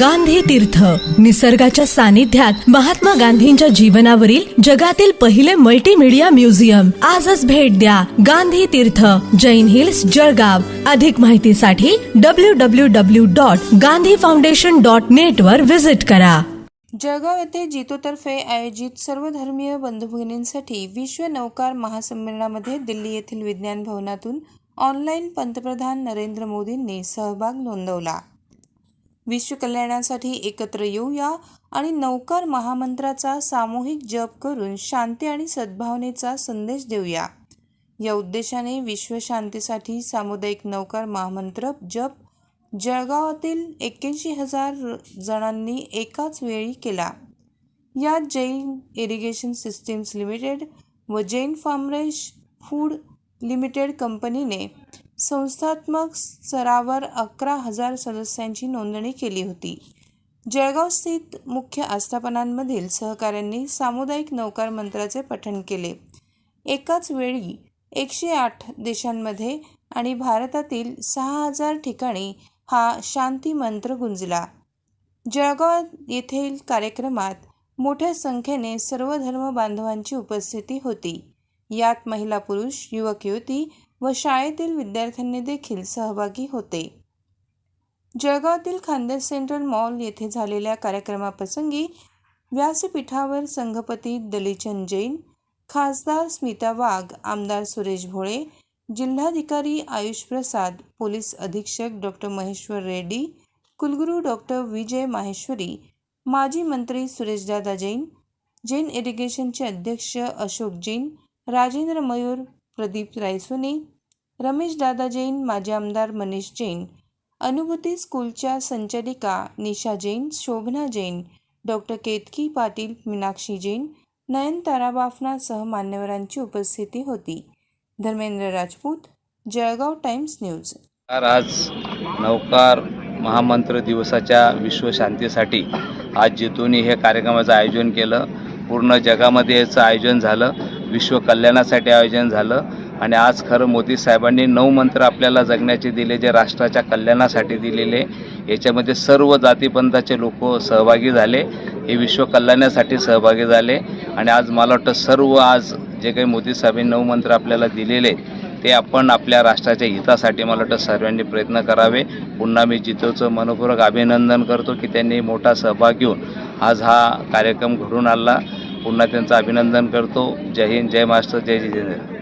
गांधी तीर्थ. निसर्गाच्या सानिध्यात महात्मा गांधींच्या जीवनावरील जगातील पहिले मल्टीमीडिया म्युझियम आजच भेट द्या गांधी तीर्थ जैन हिल्स जळगाव. अधिक माहितीसाठी W W W dot Gandhi foundation dot net वर व्हिजिट करा. जळगाव येथे जितोतर्फे आयोजित सर्वधर्मीय बंधुभगिनींसाठी विश्व नौकार महासंमेलनामध्ये दिल्ली येथील विज्ञान भवनातून ऑनलाईन पंतप्रधान नरेंद्र मोदींनी सहभाग नोंदवला. विश्व कल्याणासाठी एकत्र येऊया आणि नौकार महामंत्राचा सामूहिक जप करून शांती आणि सद्भावनेचा संदेश देऊया. या उद्देशाने विश्वशांतीसाठी सामुदायिक नौकार महामंत्र जप जळगावातील एक्क्याऐंशी हजार जणांनी एकाच वेळी केला. यात जैन इरिगेशन सिस्टीम्स लिमिटेड व जैन फार्मरेश फूड लिमिटेड कंपनीने संस्थात्मक स्तरावर अकरा हजार सदस्यांची नोंदणी केली होती. जळगाव स्थित मुख्य आस्थापनांमधील सहकाऱ्यांनी सामुदायिक नौकार मंत्राचे पठण केले. एकाच वेळी एकशे आठ देशांमध्ये आणि भारतातील सहा हजार ठिकाणी हा शांती मंत्र गुंजला. जळगाव येथील कार्यक्रमात मोठ्या संख्येने सर्व धर्म बांधवांची उपस्थिती होती. यात महिला पुरुष युवक युवती व शाळेतील विद्यार्थ्यांनी देखील सहभागी होते. जळगावातील खानदेश सेंट्रल मॉल येथे झालेल्या कार्यक्रमाप्रसंगी व्यासपीठावर संघपती दलीचंद जैन खासदार स्मिता वाघ आमदार सुरेश भोळे जिल्हाधिकारी आयुष प्रसाद पोलीस अधीक्षक डॉक्टर महेश्वर रेड्डी कुलगुरू डॉक्टर विजय माहेश्वरी माजी मंत्री सुरेशदादा जैन जैन इरिगेशनचे अध्यक्ष अशोक जैन राजेंद्र मयूर प्रदीप रायसोने रमेश दादा जैन माजी आमदार मनीष जैन अनुभूती स्कूलच्या संचालिका निशा जैन शोभना जैन डॉक्टर केतकी पाटील मीनाक्षी जैन नयनतारा बाफनासह मान्यवरांची उपस्थिती होती. Dharmendra Rajput Jalgaon times news. आज नौकार महामंत्र दिवसाच्या विश्वशांतीसाठी आज जितूनी हे कार्यक्रमाचं आयोजन केलं पूर्ण जगामध्ये याचं आयोजन झालं. विश्व कल्याणासाठी आयोजन झालं. आणि आज खरं मोदी साहेबांनी नऊ मंत्र आपल्याला जगण्याचे दिले जे राष्ट्राच्या कल्याणासाठी दिलेले. याच्यामध्ये सर्व जातीपंथाचे लोक सहभागी झाले. हे विश्व कल्याणासाठी सहभागी झाले. आणि आज मला वाटतं सर्व आज जे काही मोदी साहेबांनी नऊ मंत्र आपल्याला दिलेले ते आपण आपल्या राष्ट्राच्या हितासाठी मला वाटतं सर्वांनी प्रयत्न करावे. पुन्हा मी जितोचं मनपूर्वक अभिनंदन करतो की त्यांनी मोठा सहभाग घेऊन आज हा कार्यक्रम घडून आणला. पुन्हा त्यांचं अभिनंदन करतो. जय हिंद जय महाराष्ट्र जय जितेंद्र.